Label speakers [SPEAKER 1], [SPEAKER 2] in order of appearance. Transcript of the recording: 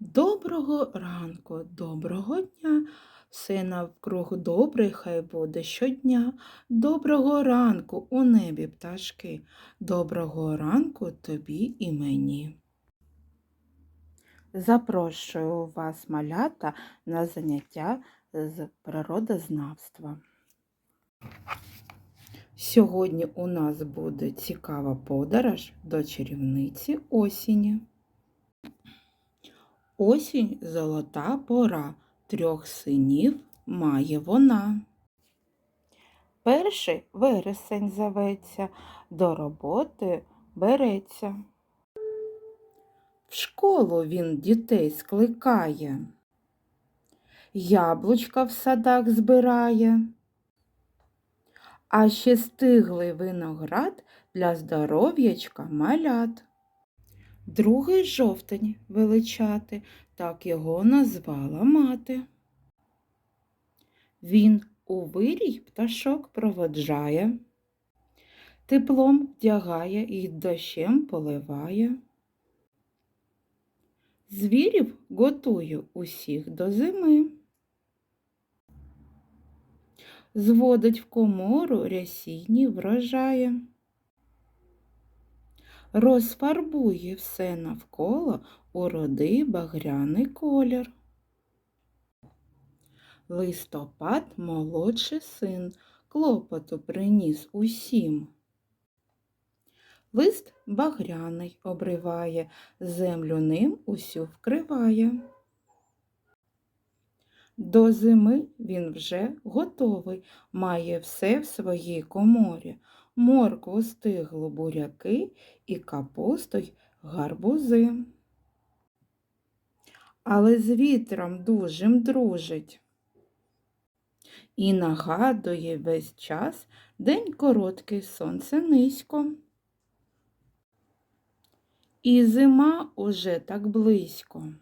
[SPEAKER 1] Доброго ранку, доброго дня. Все навкруг добре, хай буде щодня. Доброго ранку у небі пташки. Доброго ранку тобі і мені. Запрошую вас, малята, на заняття з природознавства. Сьогодні у нас буде цікава подорож до чарівниці осені. Осінь золота пора, трьох синів має вона. Перший вересень зоветься, до роботи береться. В школу він дітей скликає, яблучка в садах збирає, а ще стиглий виноград для здоров'ячка малят. Другий жовтень величати, так його назвала мати. Він у вирій пташок проводжає, теплом вдягає і дощем поливає. Звірів готує усіх до зими. Зводить в комору рясінні врожає розфарбує все навколо у рудий багряний колір. Листопад молодший син клопоту приніс усім. Лист багряний обриває, землю ним усю вкриває. До зими він вже готовий, має все в своїй коморі моркву стиглу буряки і капусту й гарбузи. Але з вітром дужим дружить. І нагадує весь час день короткий сонце низько. І зима уже так близько.